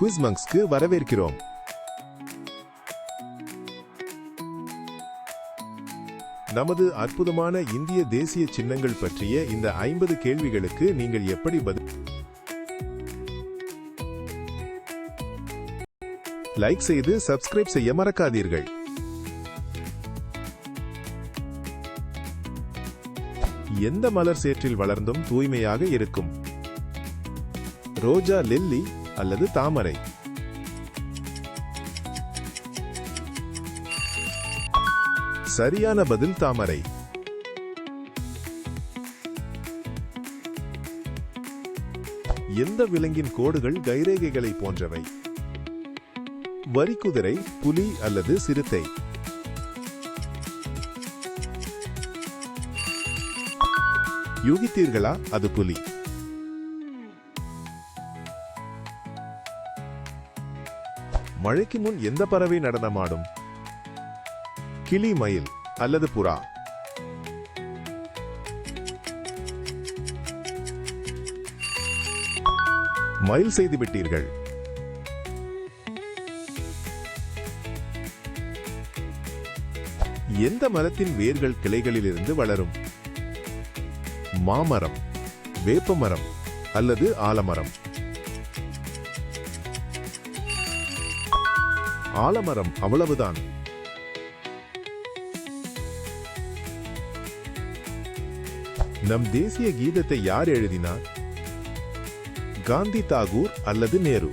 Quiz மங்ஸ்க்கு வரவேற்கிறோம். நமது அற்புதமான இந்திய தேசிய சின்னங்கள் பற்றிய இந்த ஐம்பது கேள்விகளுக்கு நீங்கள் எப்படி பதில் லைக் செய்து சப்ஸ்கிரைப் செய்ய மறக்காதீர்கள். எந்த மலர் சேற்றில் வளர்ந்தும் தூய்மையாக இருக்கும்? ரோஜா லில்லி அல்லது தாமரை. சரியான பதில் தாமரை. எந்த விலங்கின் கோடுகள் கைரேகைகளை போன்றவை? வரிக்குதிரை புலி அல்லது சிறுத்தை. யூகித்தீர்களா? அது புலி. மழைக்கு முன் எந்த பறவை நடனமாடும்? கிளி மயில் அல்லது புறா? மயில் செய்து விட்டீர்கள். எந்த மரத்தின் வேர்கள் கிளைகளிலிருந்து வளரும்? மாமரம் வேப்பமரம் அல்லது ஆலமரம்? ஆலமரம் அவ்வளவுதான். நம் தேசிய கீதத்தை யார் எழுதினார்? காந்தி தாகூர் அல்லது நேரு?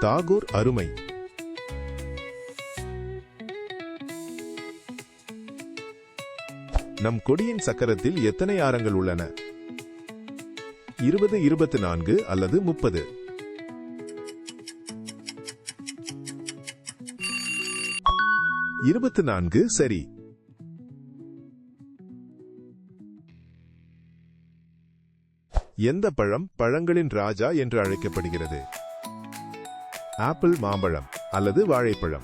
தாகூர் அருமை. நம் கொடியின் சக்கரத்தில் எத்தனை ஆரங்கள் உள்ளன? இருபது இருபத்தி நான்கு அல்லது முப்பது. இருபத்தி நான்கு சரி. எந்த பழம் பழங்களின் ராஜா என்று அழைக்கப்படுகிறது? ஆப்பிள் மாம்பழம் அல்லது வாழைப்பழம்?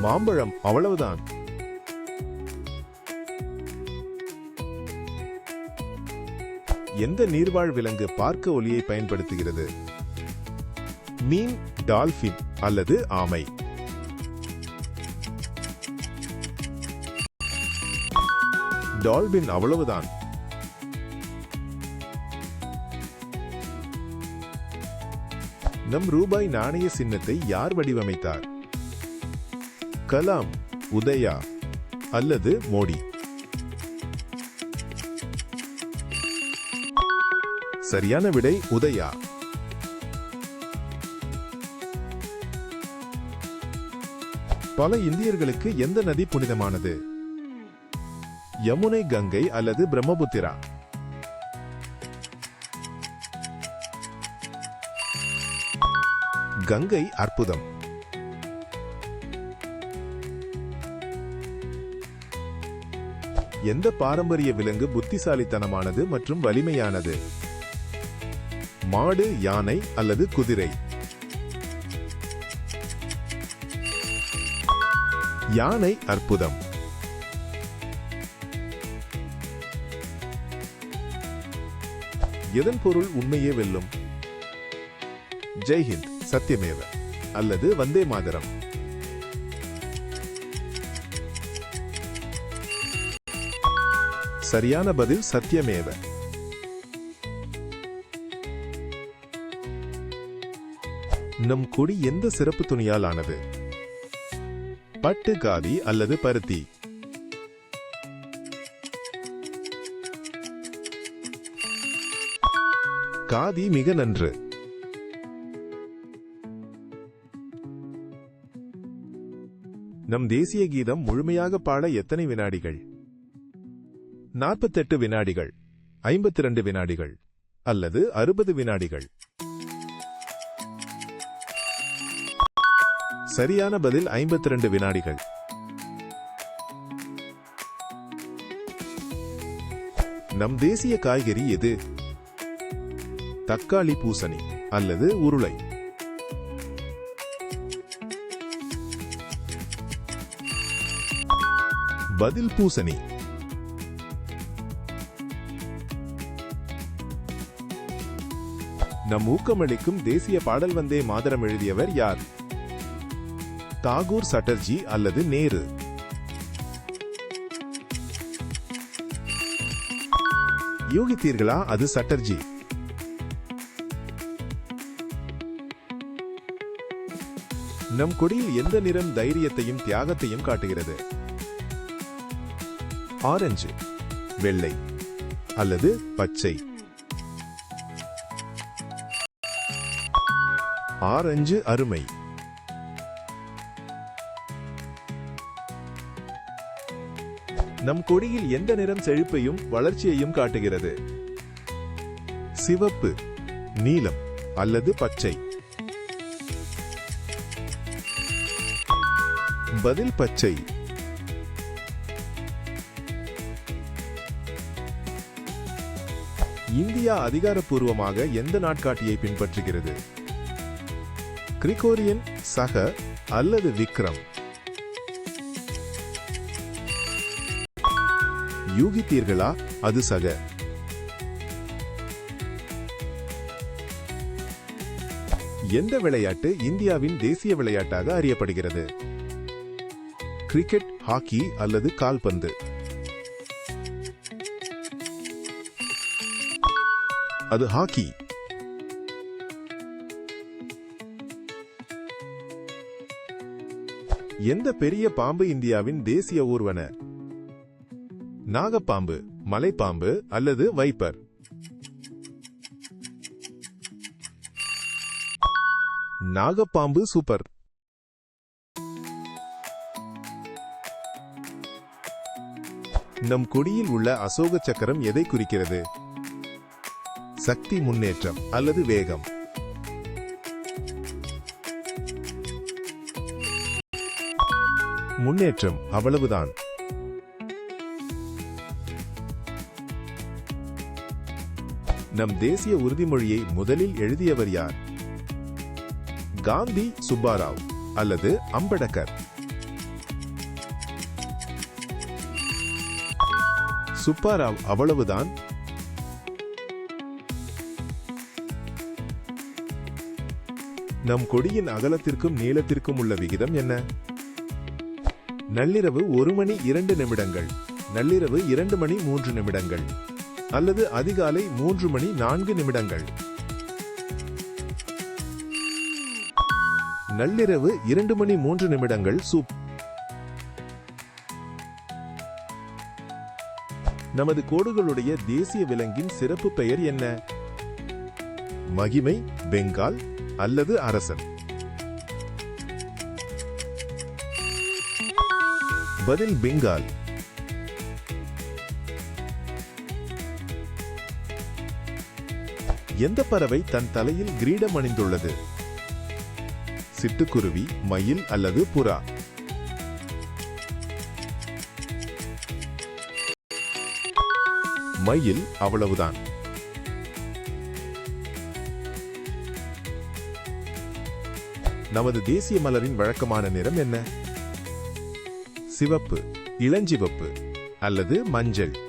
மாம்பழம் அவ்வளவுதான். எந்த நீர்வாழ் விலங்கு பார்க்க ஒலியை பயன்படுத்துகிறது? மீன் டால்பின் அல்லது ஆமை. டால்பின் அவ்வளவுதான். நம் ரூபாய் நாணய சின்னத்தை யார் வடிவமைத்தார்? கலாம் உதயா அல்லது மோடி? சரியான விடை உதயா. பல இந்தியர்களுக்கு எந்த நதி புனிதமானது? யமுனை கங்கை அல்லது பிரம்மபுத்திரா? கங்கை அற்புதம். எந்த பாரம்பரிய விலங்கு புத்திசாலித்தனமானது மற்றும் வலிமையானது? மாடு யானை அல்லது குதிரை. யானை அற்புதம். எதன் பொருள் உண்மையே வெல்லும்? ஜெய்ஹிந்த் சத்தியமேவ அல்லது வந்தே மாதரம். சரியான பதில் சத்தியமேவ நம் கொடி எந்த சிறப்பு துணியால் ஆனது பட்டு காதி அல்லது பருத்தி? காதி மிக நன்று. நம் தேசிய கீதம் முழுமையாக பாட எத்தனை வினாடிகள்? நாற்பத்தெட்டு வினாடிகள் ஐம்பத்தி ரெண்டு வினாடிகள் அல்லது அறுபது வினாடிகள். சரியான பதில் ஐம்பத்தி ரெண்டு வினாடிகள். நம் தேசிய காய்கறி எது? தக்காளி பூசணி அல்லது உருளை. பதில் பூசணி. நம் ஊக்கமளிக்கும் தேசிய பாடல் வந்தே மாதரம் எழுதியவர் யார்? தாகூர் சட்டர்ஜி அல்லது நேரு. யூகித்தீர்களா அது சட்டர்ஜி? நம் கொடியில் எந்த நிறம் தைரியத்தையும் தியாகத்தையும் காட்டுகிறது? ஆரஞ்சு வெள்ளை அல்லது பச்சை. ஆரஞ்சு அருமை. நம் கொடியில் எந்த நிறம் செழிப்பையும் வளர்ச்சியையும் காட்டுகிறது? சிவப்பு நீலம் அல்லது பச்சை. பதில் பச்சை. இந்தியா அதிகாரப்பூர்வமாக எந்த நாட்காட்டியை பின்பற்றுகிறது? கிரிகோரியன் சக அல்லது விக்ரம்? யூகித்தீர்களா? அது சக. எந்த விளையாட்டு இந்தியாவின் தேசிய விளையாட்டாக அறியப்படுகிறது? கிரிக்கெட் ஹாக்கி அல்லது கால்பந்து? அது ஹாக்கி. எந்த பெரிய பாம்பு இந்தியாவின் தேசிய ஊர்வன? நாகப்பாம்பு மலைப்பாம்பு அல்லது வைப்பர். நாகப்பாம்பு சூப்பர். நம் கொடியில் உள்ள அசோக சக்கரம் எதை குறிக்கிறது? சக்தி முன்னேற்றம் அல்லது வேகம்? முன்னேற்றம் அவ்வளவுதான். நம் தேசிய உறுதிமொழியை முதலில் எழுதியவர் யார்? காந்தி சுப்பாராவ் அல்லது அம்படகர் சுப்பாராவ் அவ்வளவுதான். நம் கொடியின் அகலத்திற்கும் நீளத்திற்கும் உள்ள விகிதம் என்ன? நள்ளிரவு ஒரு மணி இரண்டு நிமிடங்கள். நள்ளிரவு இரண்டு மணி மூன்று நிமிடங்கள். அல்லது அதிகாலை மூன்று மணி நான்கு நிமிடங்கள். நள்ளிரவு இரண்டு மணி மூன்று நிமிடங்கள் சூப். நமது கோடுகளுடைய தேசிய விலங்கின் சிறப்பு பெயர் என்ன? மகிமை பெங்கால் அல்லது அரசன்? பதில் பெங்கால். எந்த பறவை தன் தலையில் கிரீடம் அணிந்துள்ளது? சிட்டுக்குருவி மயில் அல்லது புறா? மயில் அவ்வளவுதான். நமது தேசிய மலரின் வழக்கமான நிறம் என்ன? சிவப்பு இளஞ்சிவப்பு அல்லது மஞ்சள்.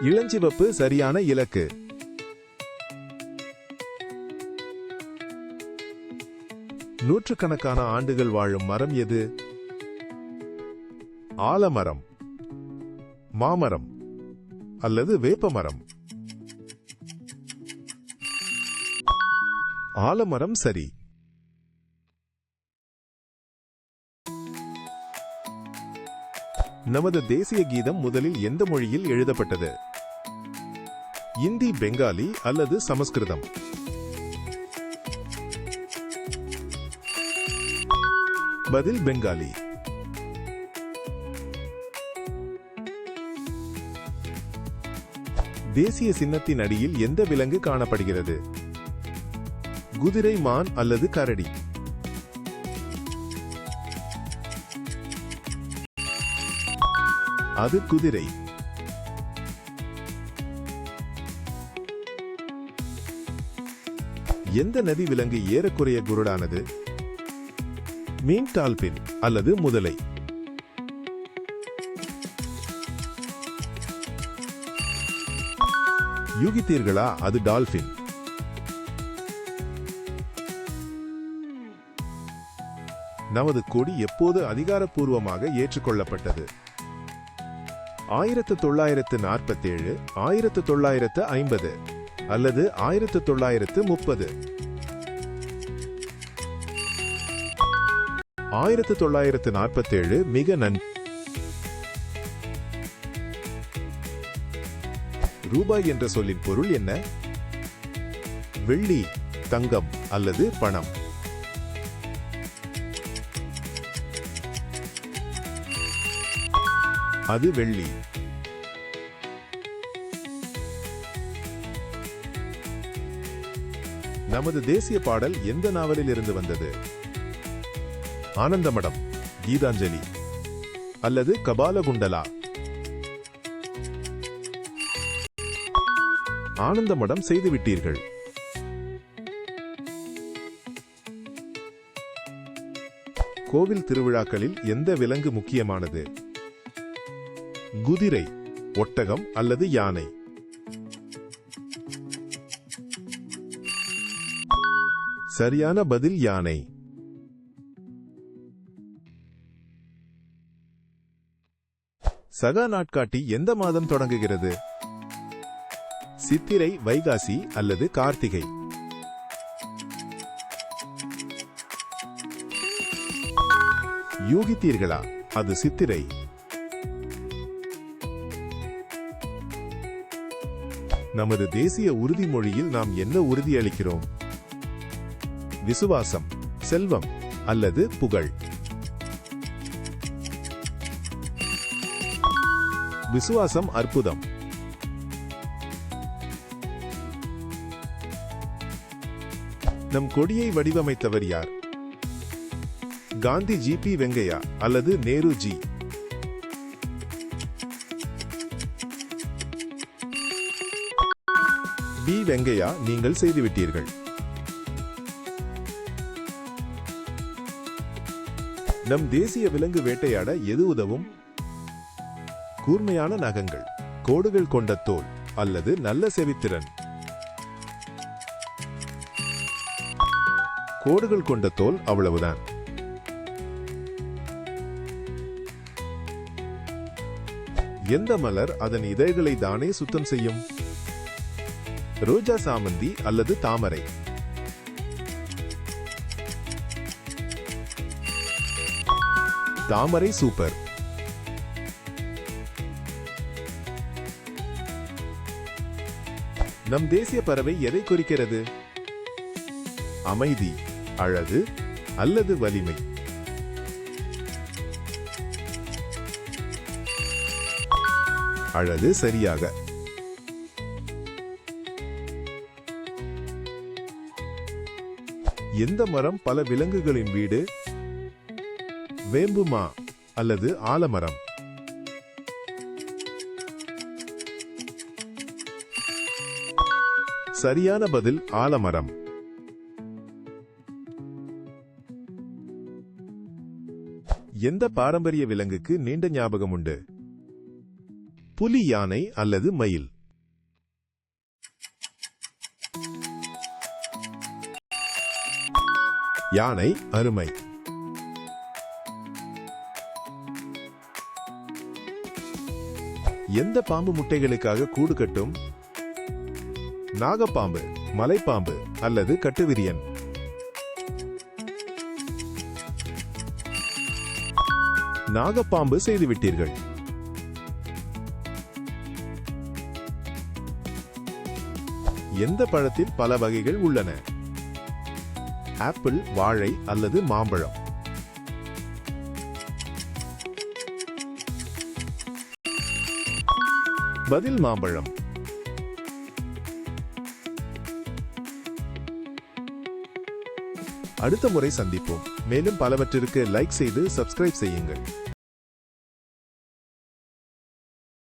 இளஞ்சிவப்பு சரியான இலக்கு. நூற்றுக்கணக்கான ஆண்டுகள் வாழும் மரம் எது? ஆலமரம் மாமரம் அல்லது வேப்பமரம்? ஆலமரம் சரி. நமது தேசிய கீதம் முதலில் எந்த மொழியில் எழுதப்பட்டது? இந்தி பெங்காலி அல்லது சமஸ்கிருதம்? பதில் பெங்காலி. தேசிய சின்னத்தின் அடியில் எந்த விலங்கு காணப்படுகிறது? குதிரை மான் அல்லது கரடி? அது குதிரை. எந்த நதி விலங்கு ஏறக்குறைய குருடானது? மீன் டால்பின் அல்லது முதலை. யூகித்தீர்களா அது டால்பின்? நமது கொடி எப்போது அதிகாரப்பூர்வமாக ஏற்றுக்கொள்ளப்பட்டது? ஆயிரத்து தொள்ளாயிரத்து நாற்பத்தேழு ஆயிரத்து தொள்ளாயிரத்து ஐம்பது அல்லது ஆயிரத்து தொள்ளாயிரத்து முப்பது. ஆயிரத்து தொள்ளாயிரத்து நாற்பத்தேழு மிக நன் ரூபாய் என்ற சொல்லின் பொருள் என்ன? வெள்ளி தங்கம் அல்லது பணம். அது வெள்ளி. நமது தேசிய பாடல் எந்த நாவலில் இருந்து வந்தது? ஆனந்தமடம் கீதாஞ்சலி அல்லது கபாலகுண்டலா? ஆனந்தமடம் செய்துவிட்டீர்கள். கோவில் திருவிழாக்களில் எந்த விலங்கு முக்கியமானது? குதிரை ஒட்டகம் அல்லது யானை. சரியான பதில் யானை. சகா நாட்காட்டி எந்த மாதம் தொடங்குகிறது? சித்திரை வைகாசி அல்லது கார்த்திகை? யூகித்தீர்களா? அது சித்திரை. நமது தேசிய உறுதிமொழியில் நாம் என்ன உறுதியளிக்கிறோம் விசுவாசம் செல்வம் அல்லது புகழ்? விசுவாசம் அற்புதம். நம் கொடியை வடிவமைத்தவர் யார்? காந்தி ஜி பி வெங்கையா அல்லது நேரு ஜி பி வெங்கையா நீங்கள் செய்துவிட்டீர்கள். நம் தேசிய விலங்கு வேட்டையாட எது உதவும்? கூர்மையான நகங்கள் கோடுகள் கொண்ட தோல் அல்லது நல்ல செவித்திறன். கோடுகள் கொண்ட தோல் அவ்வளவுதான். எந்த மலர் அதன் இதழ்களை தானே சுத்தம் செய்யும்? ரோஜா சாமந்தி அல்லது தாமரை. தாமரை சூப்பர். நம் தேசிய பறவை எதை குறிக்கிறது? அமைதி அழகு அல்லது வலிமை? அழகு சரியாக. எந்த மரம் பல விலங்குகளின் வீடு? வேம்புமா அல்லது ஆலமரம்? சரியான பதில் ஆலமரம். எந்த பாரம்பரிய விலங்குக்கு நீண்ட ஞாபகம் உண்டு புலி யானை அல்லது மயில்? யானை அருமை. எந்த பாம்பு முட்டைகளுக்காக கூடு கட்டும்? நாகப்பாம்பு மலைப்பாம்பு அல்லது கட்டுவிரியன்? நாகப்பாம்பு செய்துவிட்டீர்கள். எந்த பழத்தில் பல வகைகள் உள்ளன? ஆப்பிள் வாழை அல்லது மாம்பழம். பதில் மாம்பழம். அடுத்த முறை சந்திப்போம். மேலும் பலவற்றிற்கு லைக் செய்து சப்ஸ்கிரைப் செய்யுங்கள்.